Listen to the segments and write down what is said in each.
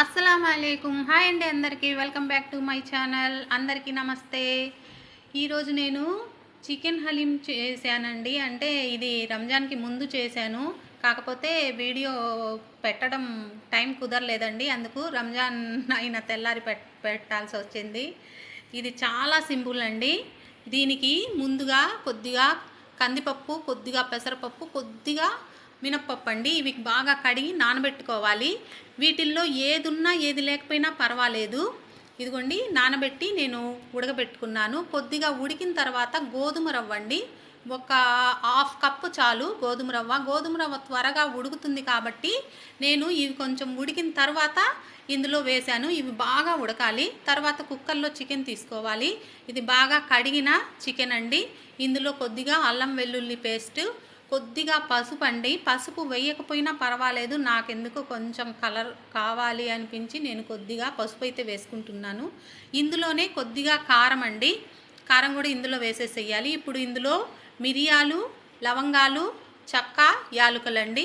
అస్సలం అయికం హాయ్ అండి అందరికీ. Welcome back to my channel. అందరికీ నమస్తే. ఈరోజు నేను చికెన్ హలీం చేశానండి. అంటే ఇది రంజాన్కి ముందు చేశాను. కాకపోతే వీడియో పెట్టడం టైం కుదరలేదండి. అందుకు రంజాన్ అయిన తెల్లారి పెట్టాల్సి వచ్చింది. ఇది చాలా సింపుల్ అండి. దీనికి ముందుగా కొద్దిగా కందిపప్పు కొద్దిగా పెసరపప్పు కొద్దిగా మినప్పప్పు అండి ఇవి బాగా కడిగి నానబెట్టుకోవాలి. వీటిల్లో ఏది ఉన్నా ఏది లేకపోయినా పర్వాలేదు. ఇదిగోండి నానబెట్టి నేను ఉడకబెట్టుకున్నాను. కొద్దిగా ఉడికిన తర్వాత గోధుమ రవ్వ అండి ఒక హాఫ్ కప్పు చాలు గోధుమ రవ్వ. గోధుమ రవ్వ త్వరగా ఉడుకుతుంది కాబట్టి నేను ఇవి కొంచెం ఉడికిన తర్వాత ఇందులో వేశాను. ఇవి బాగా ఉడకాలి. తర్వాత కుక్కర్లో చికెన్ తీసుకోవాలి. ఇది బాగా కడిగిన చికెన్ అండి. ఇందులో కొద్దిగా అల్లం వెల్లుల్లి పేస్ట్ కొద్దిగా పసుపు అండి పసుపు వేయకపోయినా పర్వాలేదు. నాకెందుకు కొంచెం కలర్ కావాలి అనిపించి నేను కొద్దిగా పసుపు అయితే వేసుకుంటున్నాను. ఇందులోనే కొద్దిగా కారం అండి. కారం కూడా ఇందులో వేసేసేయాలి. ఇప్పుడు ఇందులో మిరియాలు లవంగాలు చక్క యాలుకలండి.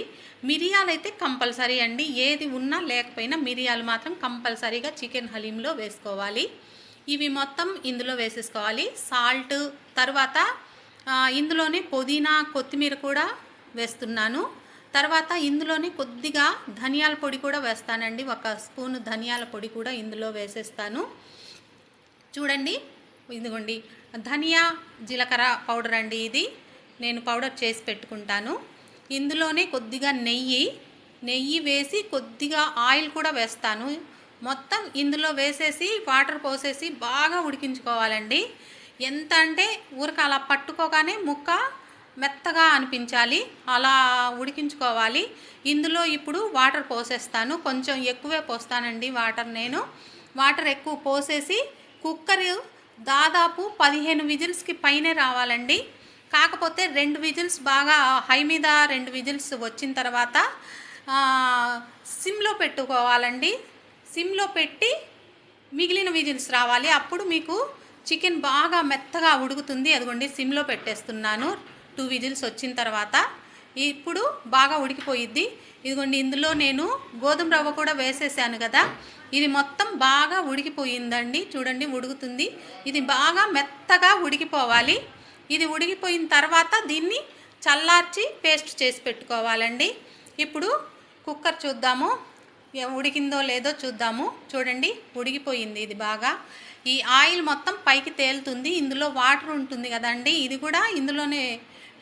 మిరియాలు అయితే కంపల్సరీ అండి. ఏది ఉన్నా లేకపోయినా మిరియాలు మాత్రం కంపల్సరీగా చికెన్ హలీంలో వేసుకోవాలి. ఇవి మొత్తం ఇందులో వేసేసుకోవాలి. సాల్ట్ తర్వాత ఇందులోనే పుదీనా కొత్తిమీర కూడా వేస్తున్నాను. తర్వాత ఇందులోనే కొద్దిగా ధనియాల పొడి కూడా వేస్తానండి. ఒక స్పూన్ ధనియాల పొడి కూడా ఇందులో వేసేస్తాను. చూడండి ఇదిగోండి. ధనియా జీలకర్ర పౌడర్ అండి ఇది. నేను పౌడర్ చేసి పెట్టుకుంటాను. ఇందులోనే కొద్దిగా నెయ్యి నెయ్యి వేసి కొద్దిగా ఆయిల్ కూడా వేస్తాను. మొత్తం ఇందులో వేసేసి వాటర్ పోసేసి బాగా ఉడికించుకోవాలండి. ఎంత అంటే ఊరికి అలా పట్టుకోగానే ముక్క మెత్తగా అనిపించాలి. అలా ఉడికించుకోవాలి. ఇందులో ఇప్పుడు వాటర్ పోసేస్తాను. కొంచెం ఎక్కువే పోస్తానండి వాటర్ నేను. వాటర్ ఎక్కువ పోసేసి కుక్కర్ దాదాపు పదిహేను విజిల్స్కి పైనే రావాలండి. కాకపోతే రెండు విజిల్స్ బాగా హై మీద రెండు విజిల్స్ వచ్చిన తర్వాత సిమ్లో పెట్టుకోవాలండి. సిమ్లో పెట్టి మిగిలిన విజిల్స్ రావాలి. అప్పుడు మీకు చికెన్ బాగా మెత్తగా ఉడుకుతుంది. అదిగోండి సిమ్లో పెట్టేస్తున్నాను. టూ విజిల్స్ వచ్చిన తర్వాత ఇప్పుడు బాగా ఉడికిపోయిద్ది. ఇదిగోండి ఇందులో నేను గోధుమ రవ్వ కూడా వేసేసాను కదా. ఇది మొత్తం బాగా ఉడికిపోయిందండి. చూడండి ఉడుకుతుంది. ఇది బాగా మెత్తగా ఉడికిపోవాలి. ఇది ఉడికిపోయిన తర్వాత దీన్ని చల్లార్చి పేస్ట్ చేసి పెట్టుకోవాలండి. ఇప్పుడు కుక్కర్ చూద్దాము. ఉడికిందో లేదో చూద్దాము. చూడండి ఉడికిపోయింది ఇది బాగా. ఈ ఆయిల్ మొత్తం పైకి తేలుతుంది. ఇందులో వాటర్ ఉంటుంది కదండి. ఇది కూడా ఇందులోనే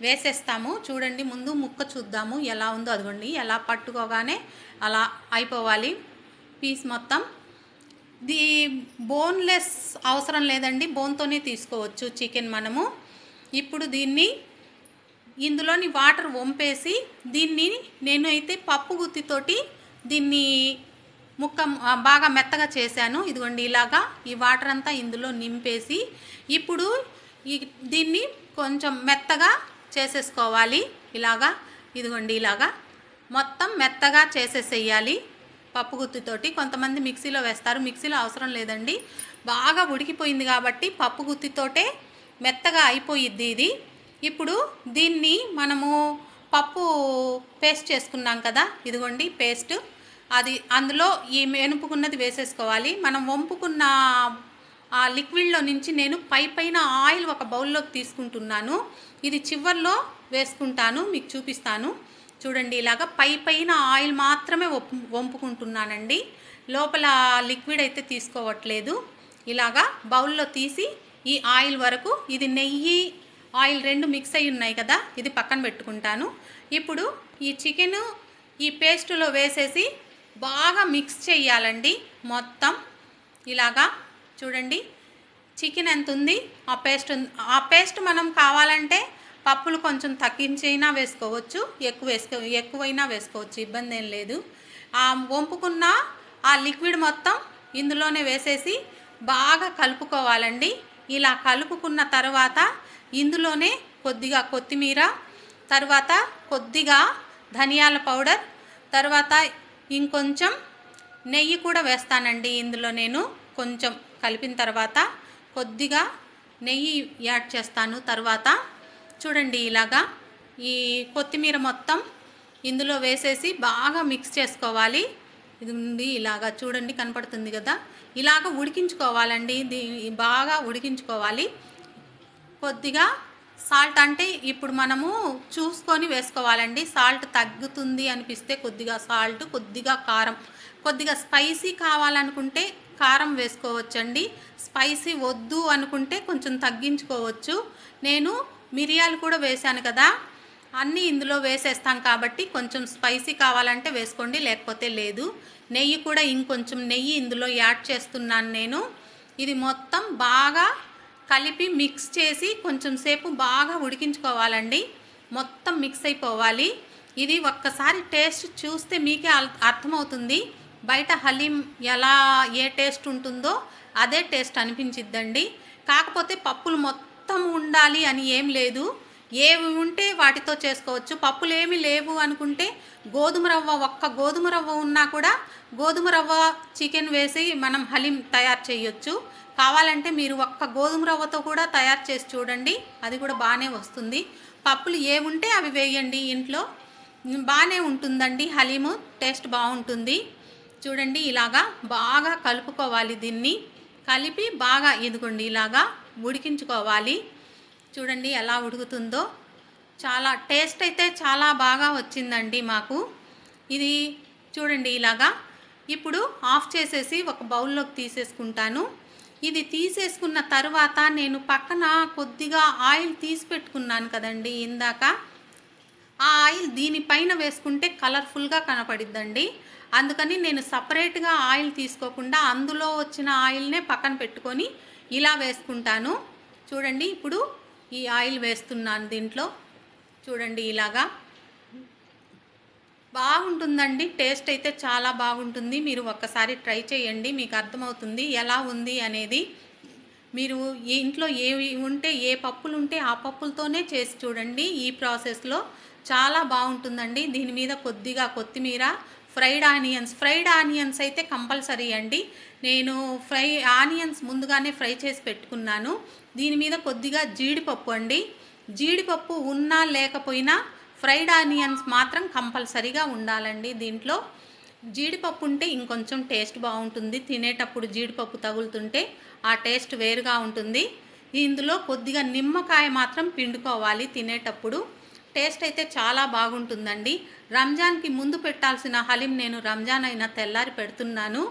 వేసేస్తాము. చూడండి ముందు ముక్క చూద్దాము. ఎలా ఉందో అదిగోండి. ఎలా పట్టుకోగానే అలా అయిపోవాలి పీస్ మొత్తం. ది బోన్లెస్ అవసరం లేదండి. బోన్తోనే తీసుకోవచ్చు చికెన్ మనము. ఇప్పుడు దీన్ని ఇందులోని వాటర్ వంపేసి దీన్ని నేను అయితే పప్పు గుత్తితోటి దీన్ని ముక్క బాగా మెత్తగా చేశాను. ఇదిగోండి ఇలాగా ఈ వాటర్ అంతా ఇందులో నింపేసి ఇప్పుడు ఈ దీన్ని కొంచెం మెత్తగా చేసేసుకోవాలి. ఇలాగా ఇదిగోండి ఇలాగా మొత్తం మెత్తగా చేసేసేయాలి పప్పు గుత్తితోటి. కొంతమంది మిక్సీలో వేస్తారు. మిక్సీలో అవసరం లేదండి. బాగా ఉడికిపోయింది కాబట్టి పప్పు గుత్తితోటే మెత్తగా అయిపోయిద్ది ఇది. ఇప్పుడు దీన్ని మనము పప్పు పేస్ట్ చేసుకున్నాం కదా ఇదిగోండి పేస్ట్. అది అందులో ఈ వెనుపుకున్నది వేసేసుకోవాలి. మనం వంపుకున్న ఆ లిక్విడ్లో నుంచి నేను పై పైన ఆయిల్ ఒక బౌల్లోకి తీసుకుంటున్నాను. ఇది చివర్లో వేసుకుంటాను మీకు చూపిస్తాను. చూడండి ఇలాగ పై పైన ఆయిల్ మాత్రమే వంపుకుంటున్నానండి. లోపల లిక్విడ్ అయితే తీసుకోవట్లేదు. ఇలాగా బౌల్లో తీసి ఈ ఆయిల్ వరకు ఇది నెయ్యి ఆయిల్ రెండు మిక్స్ అయి ఉన్నాయి కదా ఇది పక్కన పెట్టుకుంటాను. ఇప్పుడు ఈ చికెను ఈ పేస్టులో వేసేసి బాగా మిక్స్ చేయాలండి. మొత్తం ఇలాగా చూడండి. చికెన్ ఎంత ఉంది? ఆ పేస్ట్ ఆ పేస్ట్ మనం కావాలంటే పప్పులు కొంచెం తగ్గించైనా వేసుకోవచ్చు. ఎక్కువ వేసుకో ఎక్కువైనా వేసుకోవచ్చు. ఇబ్బంది ఏం లేదు. ఆ వంపుకున్న ఆ లిక్విడ్ మొత్తం ఇందులోనే వేసేసి బాగా కలుపుకోవాలండి. ఇలా కలుపుకున్న తర్వాత ఇందులోనే కొద్దిగా కొత్తిమీర తర్వాత కొద్దిగా ధనియాల పౌడర్ తర్వాత ఇంకొంచెం నెయ్యి కూడా వేస్తానండి. ఇందులో నేను కొంచెం కలిపిన తర్వాత కొద్దిగా నెయ్యి యాడ్ చేస్తాను. తర్వాత చూడండి ఇలాగా ఈ కొత్తిమీర మొత్తం ఇందులో వేసేసి బాగా మిక్స్ చేసుకోవాలి. ఇది ఉంది ఇలాగా చూడండి కనపడుతుంది కదా. ఇలాగ ఉడికించుకోవాలండి. దీ బాగా ఉడికించుకోవాలి. కొద్దిగా సాల్ట్ అంటే ఇప్పుడు మనము చూసుకొని వేసుకోవాలండి. సాల్ట్ తగ్గుతుంది అనిపిస్తే కొద్దిగా సాల్ట్ కొద్దిగా కారం. కొద్దిగా స్పైసీ కావాలనుకుంటే కారం వేసుకోవచ్చండి. స్పైసీ వద్దు అనుకుంటే కొంచెం తగ్గించుకోవచ్చు. నేను మిరియాలు కూడా వేశాను కదా. అన్నీ ఇందులో వేసేస్తాం కాబట్టి కొంచెం స్పైసీ కావాలంటే వేసుకోండి లేకపోతే లేదు. నెయ్యి కూడా ఇంకొంచెం నెయ్యి ఇందులో యాడ్ చేస్తున్నాను నేను. ఇది మొత్తం బాగా కలిపి మిక్స్ చేసి కొంచెం సేపు బాగా ఉడికించుకోవాలండి. మొత్తం మిక్స్ అయిపోవాలి. ఇది ఒక్కసారి టేస్ట్ చూస్తే మీకే అల్- అర్థమవుతుంది. బయట హలీం ఎలా ఏ టేస్ట్ ఉంటుందో అదే టేస్ట్ అనిపించిద్దండి. కాకపోతే పప్పులు మొత్తం ఉండాలి అని ఏం లేదు. ఏవి ఉంటే వాటితో చేసుకోవచ్చు. పప్పులు ఏమి లేవు అనుకుంటే గోధుమ రవ్వ ఒక్క గోధుమ రవ్వ ఉన్నా కూడా గోధుమ రవ్వ చికెన్ వేసి మనం హలీం తయారు చేయొచ్చు. కావాలంటే మీరు ఒక్క గోధుమ రవ్వతో కూడా తయారు చేసి చూడండి. అది కూడా బాగానే వస్తుంది. పప్పులు ఏముంటే అవి వేయండి ఇంట్లో. బాగానే ఉంటుందండి. హలీము టేస్ట్ బాగుంటుంది. చూడండి ఇలాగా బాగా కలుపుకోవాలి దీన్ని. కలిపి బాగా ఇదిగోండి ఇలాగా ఉడికించుకోవాలి. చూడండి ఎలా ఉడుకుతుందో. చాలా టేస్ట్ అయితే చాలా బాగా వచ్చిందండి మాకు. ఇది చూడండి ఇలాగా. ఇప్పుడు ఆఫ్ చేసేసి ఒక బౌల్లోకి తీసేసుకుంటాను. ఇది తీసేసుకున్న తర్వాత నేను పక్కన కొద్దిగా ఆయిల్ తీసి పెట్టుకున్నాను కదండి ఇందాక. ఆ ఆయిల్ దీనిపైన వేసుకుంటే కలర్ఫుల్గా కనపడిద్దండి. అందుకని నేను సపరేట్గా ఆయిల్ తీసుకోకుండా అందులో వచ్చిన ఆయిల్నే పక్కన పెట్టుకొని ఇలా వేసుకుంటాను. చూడండి ఇప్పుడు ఈ ఆయిల్ వేస్తున్నాను దీంట్లో. చూడండి ఇలాగా. బాగుంటుందండి. టేస్ట్ అయితే చాలా బాగుంటుంది. మీరు ఒక్కసారి ట్రై చేయండి. మీకు అర్థమవుతుంది. ఎలా ఉంది అనేది. మీరు ఇంట్లో ఏవి ఉంటే ఏ పప్పులు ఉంటే ఆ పప్పులతోనే చేసి చూడండి. ఈ ప్రాసెస్లో చాలా బాగుంటుందండి. దీని మీద కొద్దిగా కొత్తిమీర ఫ్రైడ్ ఆనియన్స్. ఫ్రైడ్ ఆనియన్స్ అయితే కంపల్సరీ అండి. నేను ఫ్రై ఆనియన్స్ ముందుగానే ఫ్రై చేసి పెట్టుకున్నాను. దీని మీద కొద్దిగా జీడిపప్పు అండి. జీడిపప్పు ఉన్నా లేకపోయినా ఫ్రైడ్ ఆనియన్స్ మాత్రం కంపల్సరీగా ఉండాలండి దీంట్లో. జీడిపప్పు ఉంటే ఇంకొంచెం టేస్ట్ బాగుంటుంది. తినేటప్పుడు జీడిపప్పు తగులుతుంటే ఆ టేస్ట్ వేరుగా ఉంటుంది. ఇందులో కొద్దిగా నిమ్మకాయ మాత్రం పిండుకోవాలి తినేటప్పుడు. టేస్ట్ అయితే చాలా బాగుంటుందండి. రంజాన్కి ముందు పెట్టాల్సిన హలీం నేను రంజాన్ అయిన తెల్లారి పెడుతున్నాను.